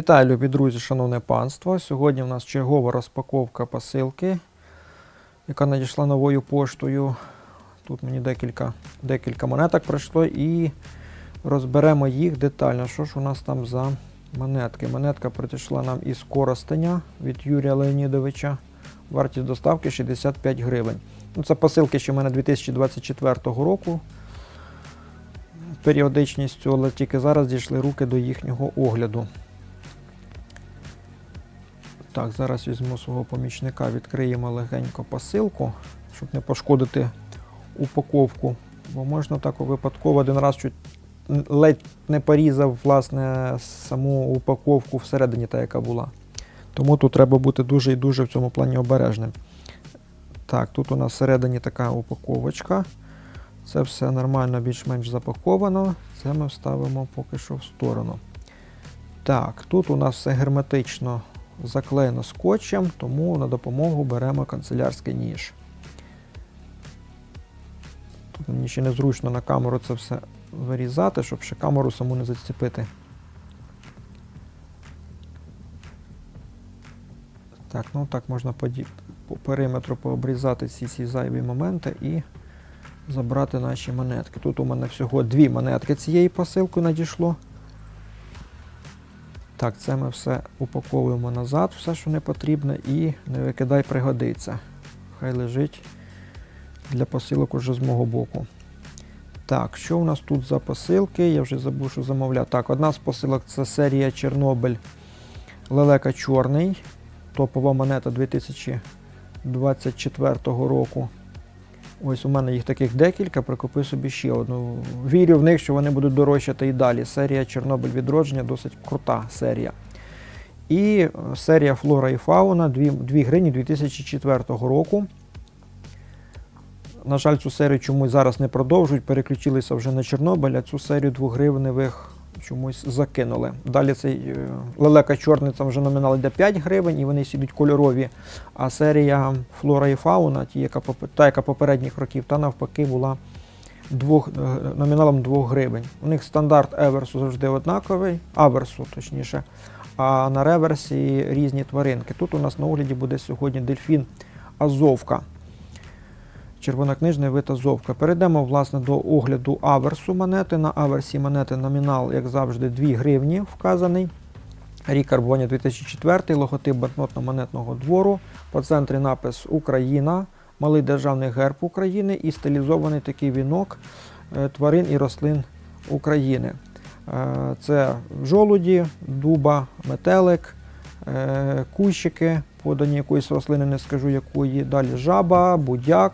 Вітаю, любі друзі, шановне панство. Сьогодні в нас чергова розпаковка посилки, яка надійшла новою поштою. Тут мені декілька, декілька монеток прийшло і розберемо їх детально. Що ж у нас там за монетки? Монетка прийшла нам із Коростеня від Юрія Леонідовича. Вартість доставки 65 гривень. Ну, це посилки ще в мене 2024 року періодичністю, але тільки зараз дійшли руки до їхнього огляду. Так, зараз візьму свого помічника, відкриємо легенько посилку, щоб не пошкодити упаковку. Бо можна так випадково один раз чуть ледь не порізав власне саму упаковку всередині, та яка була. Тому тут треба бути дуже і дуже в цьому плані обережним. Так, тут у нас всередині така упаковочка. Це все нормально, більш-менш запаковано. Це ми вставимо поки що в сторону. Так, тут у нас все герметично заклеєно скотчем, тому на допомогу беремо канцелярський ніж. Тут мені ще незручно на камеру це все вирізати, щоб ще камеру саму не зацепити. Так, ну так можна по, периметру пообрізати ці, ці зайві моменти і забрати наші монетки. Тут у мене всього дві монетки цієї посилки надійшло. Так, це ми все упаковуємо назад, все, що не потрібно, і не викидай пригодиться. Хай лежить для посилок уже з мого боку. Так, що у нас тут за посилки? Я вже забув, що замовляв. Так, одна з посилок це серія Чорнобиль Лелека Чорний. Топова монета 2024 року. Ось у мене їх таких декілька, прикупив собі ще одну. Вірю в них, що вони будуть дорожчати і далі. Серія Чорнобиль відродження досить крута серія. І е, серія Флора і Фауна 2, 2 гривні 2004 року. На жаль, цю серію чомусь зараз не продовжують, переключилися вже на Чорнобиль, а цю серію 2 гривневих чомусь закинули. Далі цей е, лелека чорний там вже номінал йде 5 гривень, і вони всі йдуть кольорові. А серія Флора і Фауна, ті, яка, та, яка попередніх років, та навпаки була двох, е, номіналом 2 гривень. У них стандарт еверсу завжди однаковий, аверсу точніше, а на реверсі різні тваринки. Тут у нас на огляді буде сьогодні дельфін Азовка. Червонокнижний вид Азовка. Перейдемо власне до огляду аверсу монети. На аверсі монети номінал, як завжди, 2 гривні вказаний. Рік карбонія 2004, логотип банкнотно-монетного двору. По центрі напис Україна, малий державний герб України і стилізований такий вінок е, тварин і рослин України. Е, Це жолуді, дуба, метелик, е, кущики, подані якоїсь рослини, не скажу якої. Далі жаба, будяк,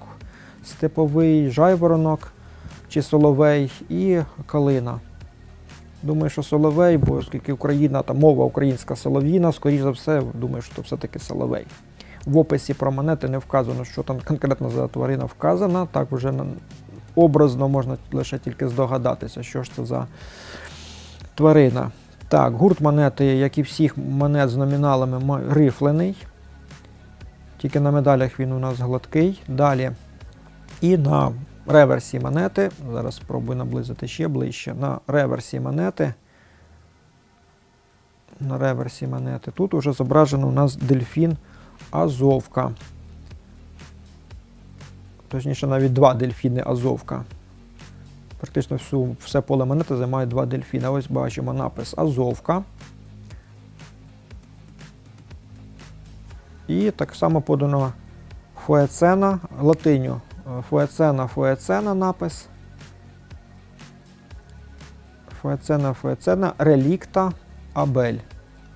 степовий, жайворонок чи соловей і калина. Думаю, що соловей, бо оскільки Україна, там мова українська солов'їна, скоріш за все, думаю, що це все-таки соловей. В описі про монети не вказано, що там конкретно за тварина вказана. Так вже образно можна лише тільки здогадатися, що ж це за тварина. Так, гурт монети, як і всіх монет з номіналами, рифлений. Тільки на медалях він у нас гладкий. Далі. І на реверсі монети, зараз спробую наблизити ще ближче. На реверсі монети. На реверсі монети. Тут уже зображено у нас дельфін Азовка. Точніше, навіть два дельфіни Азовка. Практично всю, все поле монети займає два дельфіни. Ось бачимо напис Азовка. І так само подано Фуецена латиню. Фуецена, Фуецена напис. Фуецена, Фуецена, релікта Абель.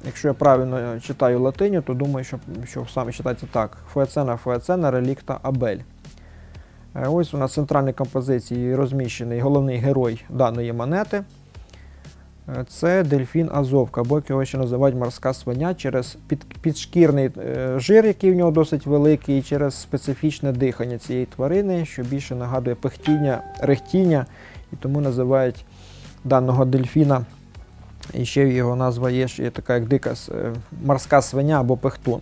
Якщо я правильно читаю латиню, то думаю, що, що саме читається так. Фуецена, Фуецена, релікта Абель. Ось у нас в центральній композиції розміщений головний герой даної монети. Е, Це дельфін Азовка, або як його ще називають морська свиня через під, підшкірний е, жир, який в нього досить великий, і через специфічне дихання цієї тварини, що більше нагадує пихтіння, рехтіння, і тому називають даного дельфіна. І ще його назва є, ще така як дика е, морська свиня або пихтун.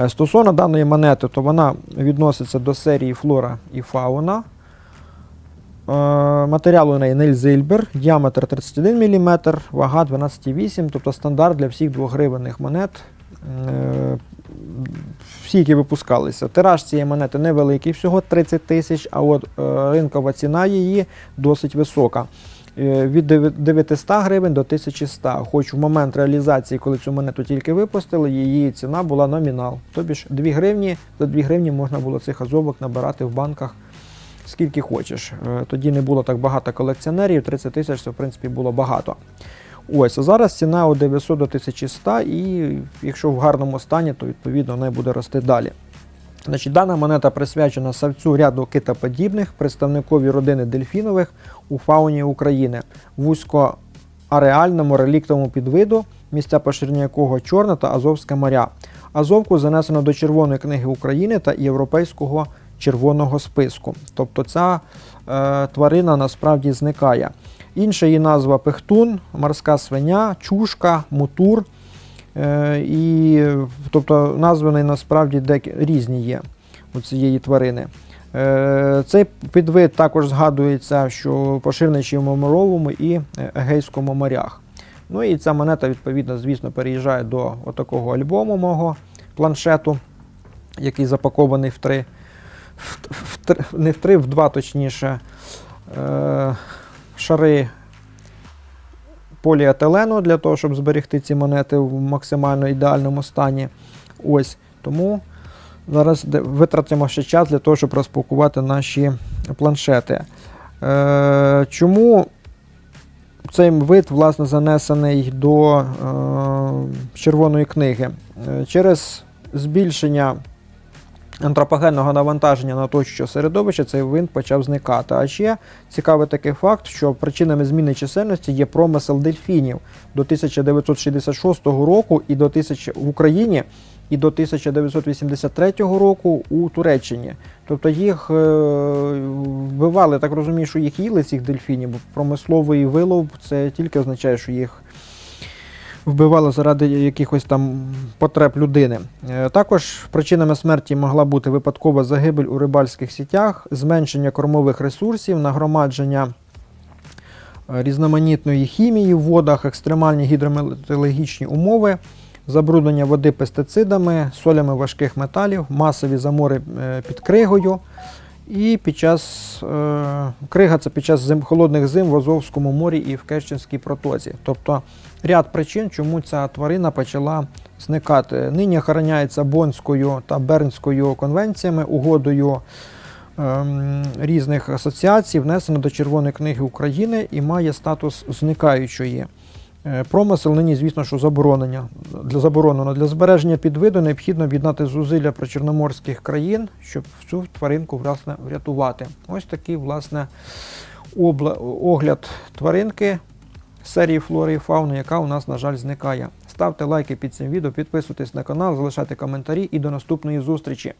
Е, Стосовно даної монети, то вона відноситься до серії флора і фауна. Матеріал у неї Нельзильбер, діаметр 31 мм, вага 12,8 тобто стандарт для всіх двогривенних монет. Е, всі, які випускалися. Тираж цієї монети невеликий, всього 30 тисяч, а от е, ринкова ціна її досить висока. Е, Від 900 гривень до 1100. Хоч в момент реалізації, коли цю монету тільки випустили, її ціна була номінал. Тобі ж 2 гривні, за 2 гривні можна було цих азовок набирати в банках скільки хочеш. Е, Тоді не було так багато колекціонерів, 30 тисяч це в принципі було багато. Ось, а зараз ціна від 900 до 1100, і якщо в гарному стані, то відповідно вона буде рости далі. Значить, дана монета присвячена савцю ряду китоподібних, представникові родини дельфінових у фауні України, вузькоареальному реліктовому підвиду, місця поширення якого Чорне та Азовське моря. Азовку занесено до Червоної книги України та Європейського червоного списку. Тобто ця е, тварина насправді зникає. Інша її назва пехтун, морська свиня, чушка, мутур. Е, і, тобто назви насправді деякі різні є у цієї тварини. Е, цей підвид також згадується, що поширений в Маморовому і Егейському морях. Ну і ця монета, відповідно, звісно, переїжджає до отакого альбому мого планшету, який запакований в три, в, в, не в три, в два точніше, е, шари поліетилену для того, щоб зберегти ці монети в максимально ідеальному стані. Ось тому зараз витратимо ще час для того, щоб розпакувати наші планшети. Е, чому цей вид власне занесений до е, червоної книги? Е, через збільшення антропогенного навантаження на оточуюче середовище цей вид почав зникати. А ще цікавий такий факт, що причинами зміни чисельності є промисел дельфінів до 1966 року і до 1000 в Україні. І до 1983 року у Туреччині. Тобто їх е, вбивали, так розумію, що їх їли цих дельфінів, промисловий вилов це тільки означає, що їх вбивали заради якихось там потреб людини. Е, Також причинами смерті могла бути випадкова загибель у рибальських сітях, зменшення кормових ресурсів, нагромадження е, різноманітної хімії в водах, екстремальні гідрометеорологічні умови, забруднення води пестицидами, солями важких металів, масові замори е, під кригою. І під час крига це під час зим, холодних зим в Азовському морі і в Керченській протоці. Тобто ряд причин, чому ця тварина почала зникати. Нині охороняється Бонською та Бернською конвенціями, угодою ем, різних асоціацій, внесено до Червоної книги України і має статус зникаючої. Е, Промисел нині, звісно, що заборонення для заборонено для збереження підвиду необхідно об'єднати зусилля причорноморських країн, щоб цю тваринку власне врятувати. Ось такий власне обла... огляд тваринки серії флори і фауни, яка у нас, на жаль, зникає. Ставте лайки під цим відео, підписуйтесь на канал, залишайте коментарі і до наступної зустрічі.